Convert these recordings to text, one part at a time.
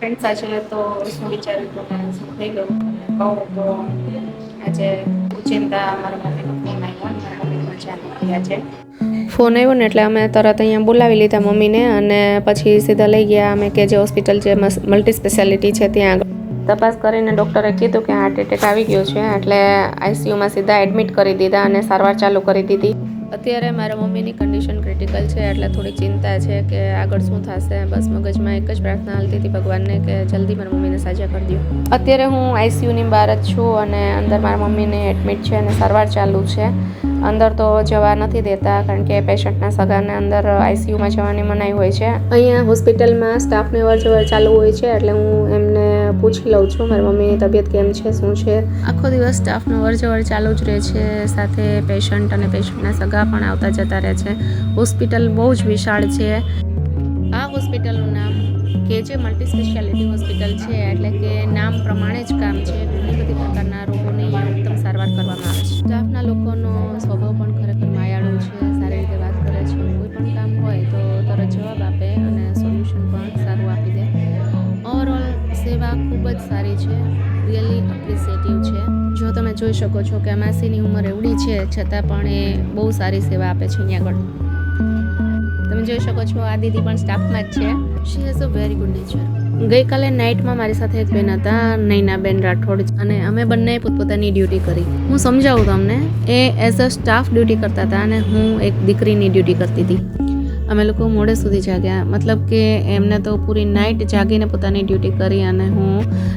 Friend સાથે તો શું વિચાર્યું તો શું થઈ ગયું? કહું તો આજે ચિંતા મારા મમ્મીનો ફોન આવ્યો મારા મમ્મી મજા નથી આજે ફોન આવ્યો ને એટલે અમે તરત અહીંયા બોલાવી લીધા મમ્મીને અને પછી સીધા લઈ ગયા. અમે કે જે હોસ્પિટલ જે મલ્ટી સ્પેશિયાલિટી છે ત્યાં આગળ. તપાસ કરીને ડૉક્ટરે કીધું કે હાર્ટ એટેક આવી ગયો છે. એટલે આઈસીયુમાં સીધા એડમિટ કરી દીધા અને સારવાર ચાલુ કરી દીધી. અત્યારે મારા મમ્મીની કન્ડિશન ક્રિટિકલ છે, એટલે થોડીક ચિંતા છે કે આગળ શું થશે. બસ મગજમાં એક જ પ્રાર્થના હાલતી હતી ભગવાનને કે જલ્દી મારા મમ્મીને સાજા કરી દઉં. અત્યારે હું આઈસીયુની બહાર જ છું અને અંદર મારા મમ્મીને એડમિટ છે અને સારવાર ચાલુ છે. અંદર તો જવા નથી દેતા, કારણ કે પેશન્ટના સગાને અંદર આઈસીયુમાં જવાની મનાઈ હોય છે. અહીંયા હોસ્પિટલમાં સ્ટાફની અવર જવર ચાલુ હોય છે, એટલે હું એમને પૂછી લઉં છું, મારી મમ્મીની તબિયત કેમ છે, શું છે? આખો દિવસ સ્ટાફનો વરજવર ચાલુ જ રહે છે, સાથે પેશન્ટ અને પેશન્ટના સગા પણ આવતા જતા રહે છે. હોસ્પિટલ બહુ જ વિશાળ છે. આ હોસ્પિટલનું નામ કે જે મલ્ટી સ્પેશિયાલિટી હોસ્પિટલ છે, એટલે કે નામ પ્રમાણે જ કામ છે. ઘણી બધી પ્રકારના રોગોની ઉત્તમ સારવાર કરવામાં આવે છે. સ્ટાફના લોકોનો છે. રિયલી એપ્રિસિએટિવ છે. જો તમે જોઈ શકો છો કે માસીની ઉંમર એવડી છે, છતાં પણ એ બહુ સારી સેવા આપે છે અહીંયા આગળ. તમે જોઈ શકો છો, આ દીદી પણ સ્ટાફમાં જ છે. She has a very good nature ગઈકાલે નાઇટમાં મારી સાથે એક બેન હતા, નૈનાબેન રાઠોડ. અને અમે બંને પોતપોતાની ડ્યુટી કરી. હું સમજાવું તમને, એ એઝ અ સ્ટાફ ડ્યુટી કરતા હતા અને હું એક દીકરીની ડ્યુટી કરતી હતી. અમે લોકો મોડે સુધી જાગ્યા. મતલબ કે એમને તો પૂરી નાઇટ જાગીને પોતાની ડ્યુટી કરી અને હું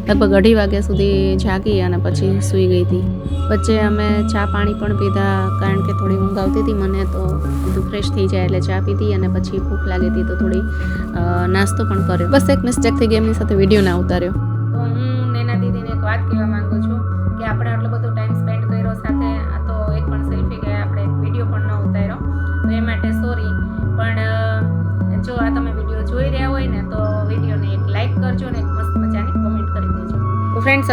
લગભગ અઢી વાગ્યા સુધી જાગી અને પછી સૂઈ ગઈ હતી. વચ્ચે અમે ચા પાણી પણ પીધા કારણ કે થોડી ઊંઘ આવતી હતી મને તો બધું ફ્રેશ થઈ જાય એટલે ચા પીધી અને પછી ભૂખ લાગી હતી તો થોડી નાસ્તો પણ કર્યો. બસ એક મિસ્ટેક થઈ ગઈ સાથે વીડિયો ના ઉતાર્યો.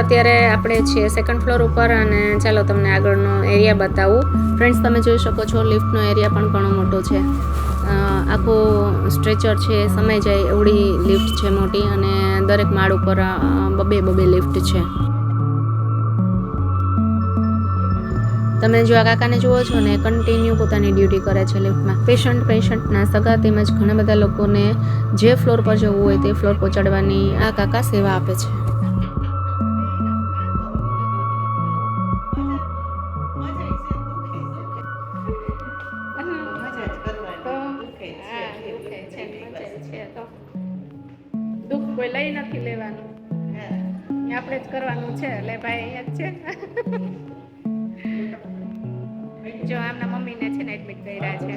અત્યારે આપણે છીએ સેકન્ડ ફ્લોર ઉપર અને ચાલો તમને આગળનો એરિયા બતાવું. ફ્રેન્ડ્સ તમે જોઈ શકો છો લિફ્ટનો એરિયા પણ ઘણો મોટો છે. આખો સ્ટ્રેચર છે, સમય જાય એવડી લિફ્ટ છે મોટી અને દરેક માળ ઉપર બબે બબે લિફ્ટ છે. તમે જો આ કાકાને જુઓ છો ને કન્ટિન્યુ પોતાની ડ્યુટી કરે છે લિફ્ટમાં પેશન્ટ પેશન્ટના સગા તેમજ ઘણા બધા લોકોને જે ફ્લોર પર જવું હોય તે ફ્લોર પહોંચાડવાની આ કાકા સેવા આપે છે. દુઃખ કોઈ લઈ નથી લેવાનું. આપણે જ કરવાનું છે. એટલે ભાઈ, અહીંયા જ છે. જો આમના મમ્મીને છે ને એડમિટ કર્યા છે.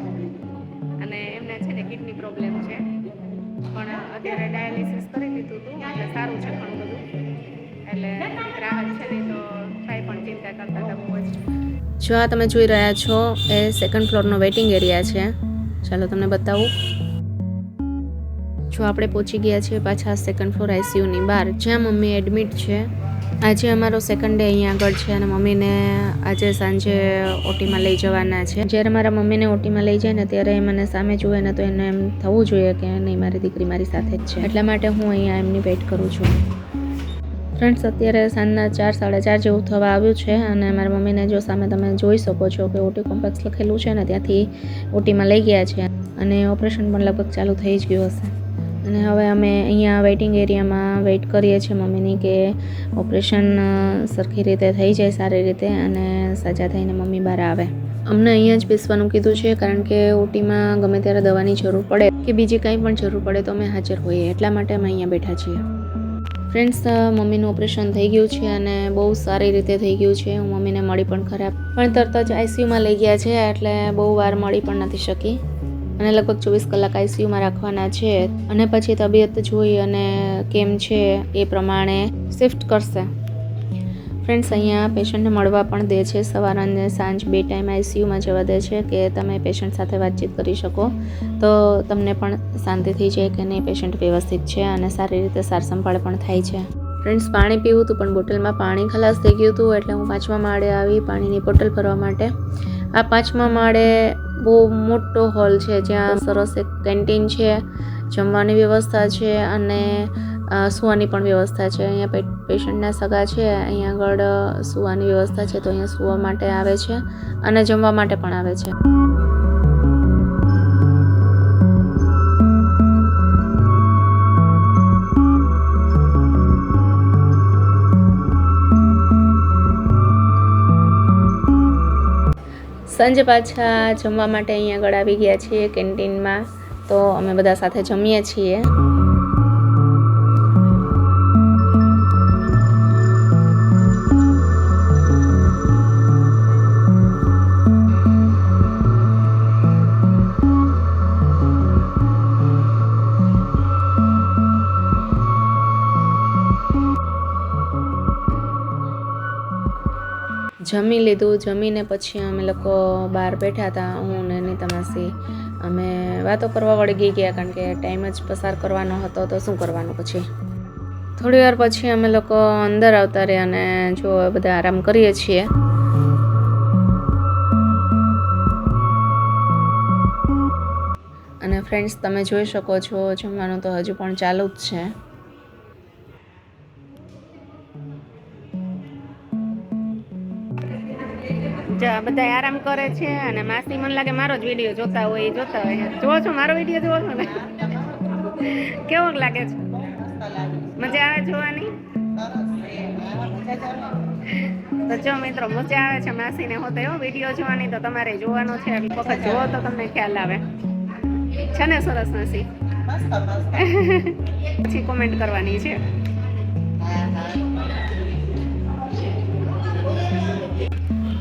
અને એમને છે ને કિડની પ્રોબ્લેમ છે. પણ અત્યારે ડાયાલિસિસ કરી લીધું હતું એટલે સારું છે ઘણું બધું. એટલે રાહત છે ને તો ભાઈ પણ ચિંતા કરતા હતા બહુ જ જો આ તમે જોઈ રહ્યા છો, એ સેકન્ડ ફ્લોરનો વેઇટિંગ એરિયા છે. ચાલો તમને બતાવું. જો આપણે પહોંચી ગયા છીએ પાછા સેકન્ડ ફ્લોર આઈસીયુની બહાર, જ્યાં મમ્મી એડમિટ છે. આજે અમારો સેકન્ડ ડે અહીંયા આગળ છે અને મમ્મીને આજે સાંજે ઓટીમાં લઈ જવાના છે. જ્યારે મારા મમ્મીને ઓટીમાં લઈ જાય ને ત્યારે એ મને સામે જુએ ને તો એને એમ થવું જોઈએ કે નહીં, મારી દીકરી મારી સાથે જ છે. એટલા માટે હું અહીંયા એમની વેઇટ કરું છું. ફ્રેન્ડ્સ અત્યારે સાંજના ચાર, સાડા ચાર જેવું થવા આવ્યું છે અને મારા મમ્મીને જો સામે તમે જોઈ શકો છો કે ઓટી કોમ્પ્લેક્સ લખેલું છે ને ત્યાંથી ઓટીમાં લઈ ગયા છે. અને ઓપરેશન પણ લગભગ ચાલુ થઈ જ ગયું હશે. અને હવે અમે અહીંયા વેઇટિંગ એરિયામાં વેઇટ કરીએ છીએ મમ્મીની કે ઓપરેશન સરખી રીતે થઈ જાય સારી રીતે અને સજા થઈને મમ્મી બહાર આવે. અમને અહીંયા જ બેસવાનું કીધું છે કારણ કે ઓટીમાં ગમે ત્યારે દવાની જરૂર પડે કે બીજી કંઈ પણ જરૂર પડે તો અમે હાજર હોઈએ. એટલા માટે અમે અહીંયા બેઠા છીએ. ફ્રેન્ડ્સ મમ્મીનું ઓપરેશન થઈ ગયું છે અને બહુ સારી રીતે થઈ ગયું છે. હું મમ્મીને મળી પણ ખરાબ પણ તરત જ આઈસીયુમાં લઈ ગયા છે એટલે બહુ વાર મળી પણ નથી શકી. અને લગભગ ચોવીસ કલાક આઈસીયુમાં રાખવાના છે. અને પછી તબિયત જોઈ અને કેમ છે એ પ્રમાણે શિફ્ટ કરશે. ફ્રેન્ડ્સ, અહીંયા પેશન્ટને મળવા પણ દે છે. સવાર અને સાંજ બે ટાઈમ આઈસીયુમાં જવા દે છે કે તમે પેશન્ટ સાથે વાતચીત કરી શકો. તો તમને પણ શાંતિ થઈ જાય કે નહીં પેશન્ટ વ્યવસ્થિત છે અને સારી રીતે સાર સંભાળ પણ થાય છે. ફ્રેન્ડ્સ, પાણી પીવું હતું પણ બોટલમાં પાણી ખલાસ થઈ ગયું હતું એટલે હું પાંચમા માળે આવી પાણીની બોટલ ભરવા માટે. આ પાંચમા માળે બહુ મોટો હોલ છે, જ્યાં સરસ એક કેન્ટીન છે, જમવાની વ્યવસ્થા છે અને સુવાની પણ વ્યવસ્થા છે. અહીંયા પેશન્ટના સગા છે અહીંયા આગળ સૂવાની વ્યવસ્થા છે, તો અહીંયા સૂવા માટે આવે છે અને જમવા માટે પણ આવે છે. સાંજે પાછા જમવા માટે અહીંયા આગળ આવી ગયા છીએ કેન્ટીનમાં. તો અમે બધા સાથે જમીએ છીએ. જમી લીધું, જમીને પછી અમે લોકો બહાર બેઠા હતા, હું ને નીતા માસી અમે વાતો કરવા વળગી ગયા, કારણ કે ટાઈમ જ પસાર કરવાનો હતો, તો શું કરવાનું પછી? થોડી વાર પછી અમે લોકો અંદર આવતા રહ્યા અને જો બધા આરામ કરીએ છીએ. અને ફ્રેન્ડ્સ તમે જોઈ શકો છો, જમવાનું તો હજુ પણ ચાલુ જ છે. જા બધા આરામ કરે છે અને માસી મને લાગે મારો જ વીડિયો જોતા હોય એ જોતા હોય. જોવો છો મારો વીડિયો જોવો છો? ને કેવો લાગે છે? મજા આવે જોવાની? તો જો મિત્રો મજા આવે છે માસીને હોતે એવો વીડિયો જોવાની તો તમારે જોવાનો છે. એક વખત જોવો તો તમને ખ્યાલ આવે. છે ને સરસ નસી પછી કોમેન્ટ કરવાની છે.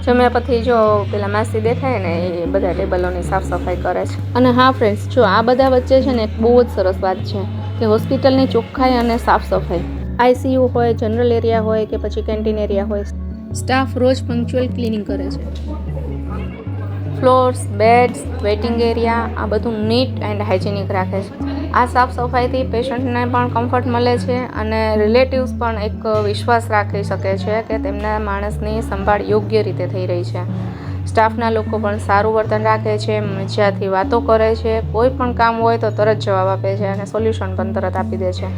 જમ્યા પછી જો પેલા માસી દેખાય ને એ બધા ટેબલોની સાફ સફાઈ કરે છે. અને હા ફ્રેન્ડ્સ જો આ બધા વચ્ચે છે ને એક બહુ જ સરસ વાત છે કે હોસ્પિટલની ચોખ્ખાઈ અને સાફ સફાઈ આઈસીયુ હોય જનરલ એરિયા હોય કે પછી કેન્ટીન એરિયા હોય. સ્ટાફ રોજ પંક્ચ્યુઅલ ક્લિનિંગ કરે છે. ફ્લોર્સ બેડ્સ વેઇટિંગ એરિયા આ બધું નીટ એન્ડ હાઇજેનિક રાખે છે. આ સાફ સફાઈથી પેશન્ટને પણ કમ્ફર્ટ મળે છે અને રિલેટિવ્સ પણ એક વિશ્વાસ રાખી શકે છે કે તેમના માણસની સંભાળ યોગ્ય રીતે થઈ રહી છે. સ્ટાફના લોકો પણ સારું વર્તન રાખે છે, મજાથી વાતો કરે છે. કોઈ પણ કામ હોય તો તરત જવાબ આપે છે અને સોલ્યુશન પણ તરત આપી દે છે.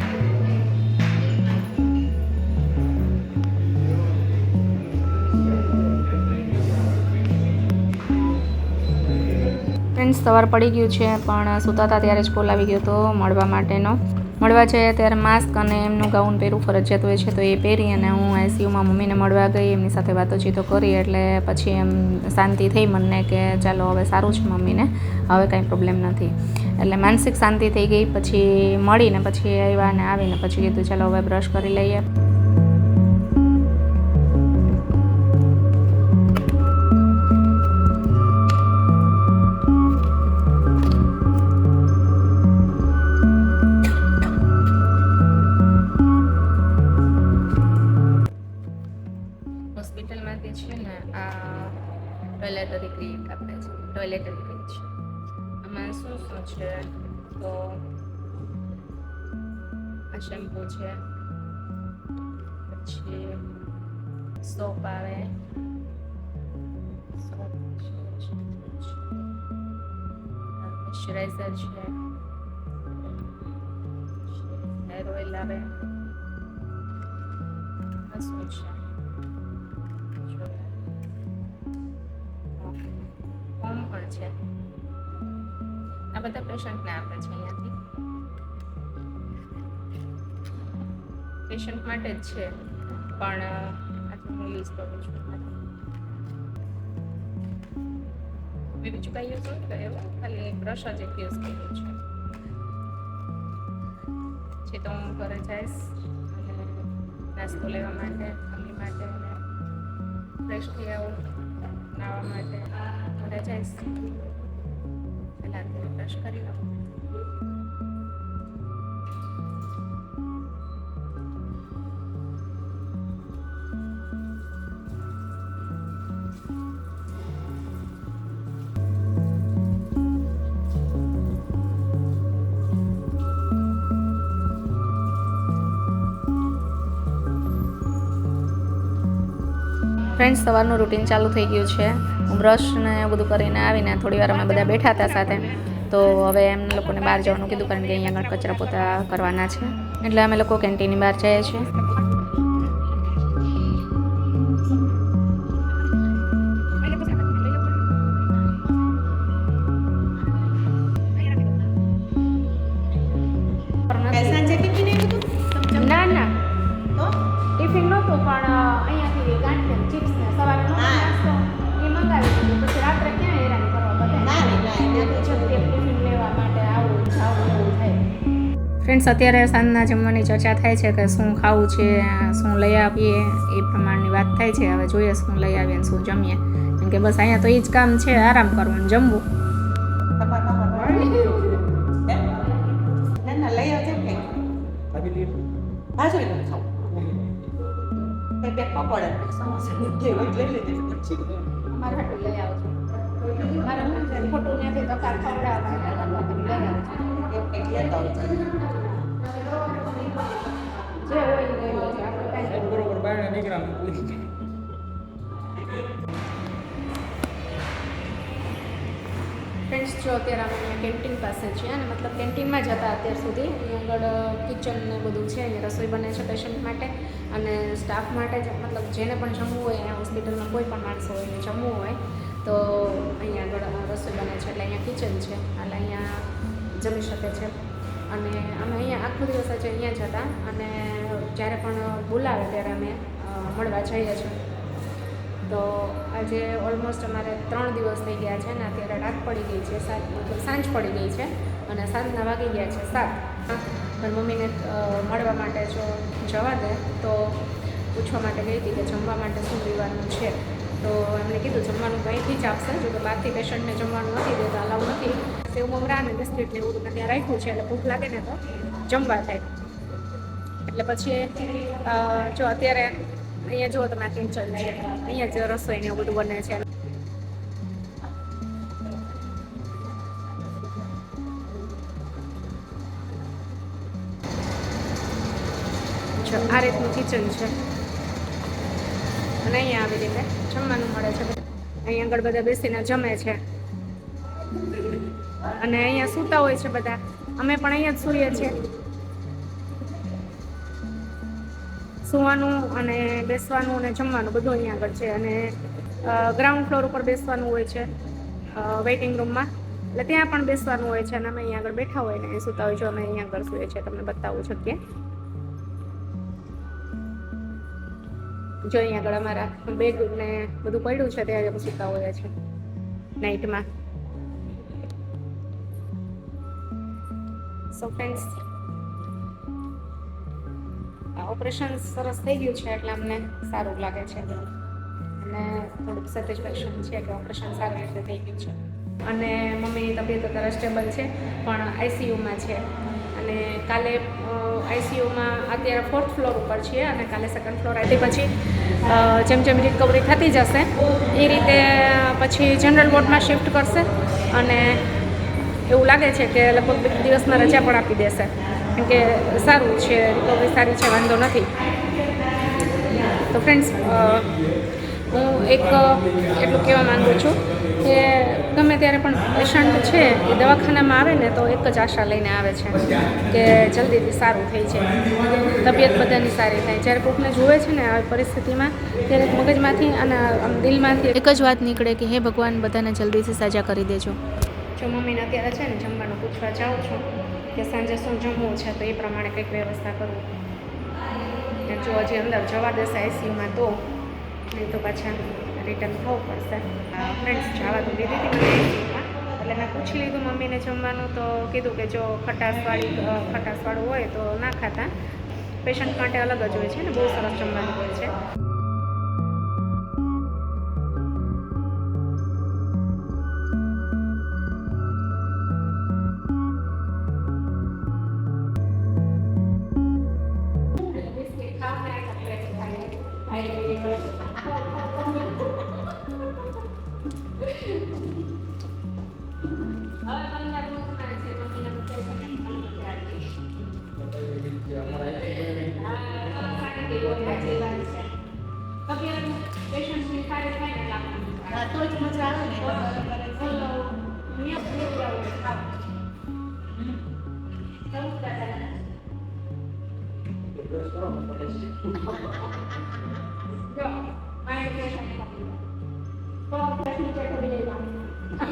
ફ્રેન્ડ્સ સવાર પડી ગયું છે, પણ સૂતા હતા ત્યારે જ કોલ આવી ગયો હતો મળવા માટેનો. મળવા જઈએ ત્યારે માસ્ક અને એમનું ગાઉન પહેરવું ફરજિયાત હોય છે તો એ પહેરી અને હું આઈસીયુમાં મમ્મીને મળવા ગઈ, એમની સાથે વાતોચીતો કરી એટલે પછી એમ શાંતિ થઈ મને કે ચાલો હવે સારું છે મમ્મીને, હવે કાંઈ પ્રોબ્લેમ નથી. એટલે માનસિક શાંતિ થઈ ગઈ, પછી મળીને પછી આવ્યા અને આવીને પછી કીધું ચાલો હવે બ્રશ કરી લઈએ. હોસ્પિટલમાંથી આ ટોયલેટરી ક્લિનિક આપે છે ટોયલેટરી ક્લિનિક છે. આમાં શું શું છે? તો આ શેમ્પુ છે, પછી સોપ આવે. મોઇશ્ચરાઇઝર છે હેર ઓઇલ આવે. શું છે? આ બધા પેશન્ટને આપે છે અહીંયાથી. પેશન્ટ માટે જ છે, પણ આથી હું યુઝ કરું છું. મેં બીજું કાંઈ યુઝ નથી કર્યું ખાલી બ્રશ જ એક યુઝ કર્યું છે. જે તો હું ઘરે જઈશ નાસ્તો લેવા માટે, મમ્મી માટે, અને ફ્રેશ થઈ આવું નાવા માટે, ઘરે જઈશ. પહેલાં બ્રશ કરી લઉં ફ્રેન્ડ્સ સવારનું રૂટીન ચાલુ થઈ ગયું છે. હું બ્રશ બધું કરીને આવીને થોડી વાર અમે બધા બેઠા હતા સાથે. તો હવે એમને લોકોને બહાર જવાનું કીધું કારણ કે અહીંયા આગળ કચરા પોતા કરવાના છે. એટલે અમે લોકો કેન્ટીનની બહાર જઈએ છીએ. ફ્રેન્ડ્સ અત્યારે સાંજના જમવાની ચર્ચા થાય છે કે શું ખાવું છે શું લઈ આવીએ એ પ્રમાણની વાત થાય છે. હવે જોઈએ શું લઈ આવીએ ને શું જમીએ. કેમ કે બસ અહીંયા તો એ જ કામ છે આરામ કરવાનું ને જમવું મારા હે? ના તો કાર ખવડાવવા લઈ એક બરોબર બહાર નીકળ્યા ફ્રેન્ડ્સ જો અત્યારે અમે કેન્ટીન પાસે છીએ અને મતલબ કેન્ટીનમાં જ હતા અત્યાર સુધી. અહીંયા આગળ કિચન ને બધું છે, અહીંયા રસોઈ બને છે પેશન્ટ માટે. અને સ્ટાફ માટે જ, મતલબ જેને પણ જમવું હોય, અહીંયા હોસ્પિટલમાં કોઈ પણ માણસો હોય જમવું હોય, તો અહીંયા આગળ રસોઈ બને છે, એટલે અહીંયા કિચન છે, એટલે અહીંયા જમી શકે છે. અને અમે અહીંયા આખો દિવસ આજે અહીંયા જ હતા. અને જ્યારે પણ બોલાવે ત્યારે અમે મળવા જઈએ છીએ. તો આજે ઓલમોસ્ટ અમારે ત્રણ દિવસ થઈ ગયા છે ને અત્યારે રાત પડી ગઈ છે, સાત, મતલબ સાંજ પડી ગઈ છે અને સાંજના વાગી ગયા છે, સાત. પણ મમ્મીને મળવા માટે જો જવા દે તો પૂછવા માટે ગઈ હતી કે જમવા માટે શું લેવાનું છે. તો એમણે કીધું જમવાનું કંઈથી જ આપશે, જો કે બહારથી પેશન્ટને જમવાનું નથી દેતા, અલાઉ નથી. સેવ મમરા અને બિસ્કિટ ને એવું બધું ત્યાં રાખ્યું છે એટલે ભૂખ લાગે ને તો જમવા થાય. એટલે પછી જો અત્યારે અહીંયા જુઓ તમે આ કિચન અહીંયા જ રસોઈ ને એવું બધું બને છે. આ રીતનું કિચન છે. અને અહીંયા આવી રીતે જમવાનું મળે છે. અહીંયા આગળ બધા બેસીને જમે છે. અને અહીંયા સૂતા હોય છે બધા. અમે પણ અહીંયા જ સૂઈએ છીએ. સૂવાનું અને બેસવાનું અને જમવાનું બધું અહીંયા આગળ છે. અને ગ્રાઉન્ડ ફ્લોર ઉપર બેસવાનું હોય છે વેઇટિંગ રૂમમાં એટલે ત્યાં પણ બેસવાનું હોય છે અને અમે અહીંયા આગળ બેઠા હોય ને અહીંયા સૂતા હોય છે અમે અહીંયા આગળ સૂઈએ છીએ. તમને બતાવું શકીએ? જો અહીંયા આગળ અમારા બેગ ને બધું પડ્યું છે, ત્યાં સૂતા હોઈએ છે નાઇટમાં સો ફ્રેન્ડ્સ ઓપરેશન સરસ થઈ ગયું છે એટલે અમને સારું લાગે છે. અને થોડુંક સેટિસ્ફેક્શન છે કે ઓપરેશન સારી રીતે થઈ ગયું છે. અને મમ્મીની તબિયત અત્યારે સ્ટેબલ છે, પણ આઈસીયુમાં છે. અને કાલે આઈસીયુમાં અત્યારે ફોર્થ ફ્લોર ઉપર છીએ અને કાલે સેકન્ડ ફ્લોર આવી પછી જેમ જેમ રિકવરી થતી જશે, એ રીતે પછી જનરલ વોર્ડમાં શિફ્ટ કરશે. અને એવું લાગે છે કે લગભગ બે દિવસમાં રજા પણ આપી દેશે. કેમ કે સારું છે રિકવરી સારી છે, વાંધો નથી. તો ફ્રેન્ડ્સ હું એક એટલું કહેવા માગું છું કે ગમે ત્યારે પણ પેશન્ટ છે, એ દવાખાનામાં આવે ને તો એક જ આશા લઈને આવે છે કે જલ્દીથી સારું થઈ જાય. તબિયત બધાની સારી થાય. જ્યારે કોકને જુએ છે ને આવી પરિસ્થિતિમાં, ત્યારે મગજમાંથી અને દિલમાંથી એક જ વાત નીકળે કે, હે ભગવાન, બધાને જલ્દીથી સાજા કરી દેજો. જો મમ્મીને અત્યારે છે ને જમવાનું પૂછવા જાઉં છું કે સાંજે શું જમવું છે, તો એ પ્રમાણે કંઈક વ્યવસ્થા કરું. જો હજી અંદર જવા દેશે આઈસીયુમાં તો, નહીં તો પાછા રિટર્ન થવું પડશે. ફ્રેન્ડ્સ જવા તો દીધી હતી એટલે મેં પૂછી લીધું મમ્મીને જમવાનું, તો કીધું કે જો ખટાશવાળી ખટાશવાળું હોય તો ના ખાતા. પેશન્ટ માટે અલગ જ હોય છે ને, બહુ સરસ જમવાનું હોય છે. જ મજા આવે ને.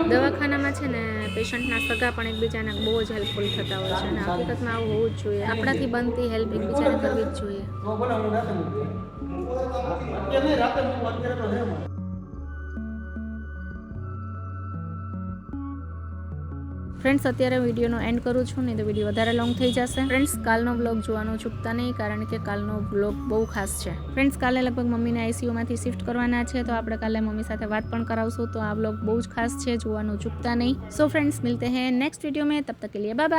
દવાખાનામાં છે ને પેશન્ટના સગા પણ એકબીજાને બહુ જ હેલ્પફુલ થતા હોય છે. અને હકીકતમાં આવું હોવું જ જોઈએ. આપણાથી બનતી હેલ્પ એકબીજાને કરવી જ જોઈએ. ફ્રેન્ડ્સ અત્યારે વિડીયોનો એન્ડ કરું છું, નહીં તો વીડિયો વધારે લોંગ થઈ જશે. ફ્રેન્ડ્સ કાલનો બ્લોગ જોવાનું ચૂકતા નહીં, કારણ કે કાલનો બ્લોગ બહુ ખાસ છે. ફ્રેન્ડ્સ કાલે લગભગ મમ્મીને આઈસીયુમાંથી શિફ્ટ કરવાના છે, તો આપણે કાલે મમ્મી સાથે વાત પણ કરાવશું, તો આ બ્લોગ બહુ જ ખાસ છે, જોવાનું ચૂકતા નહીં. સો ફ્રેન્ડ્સ મિલતે હે નેક્સ્ટ વીડિયો મેં, તબ તક કે લીએ બાય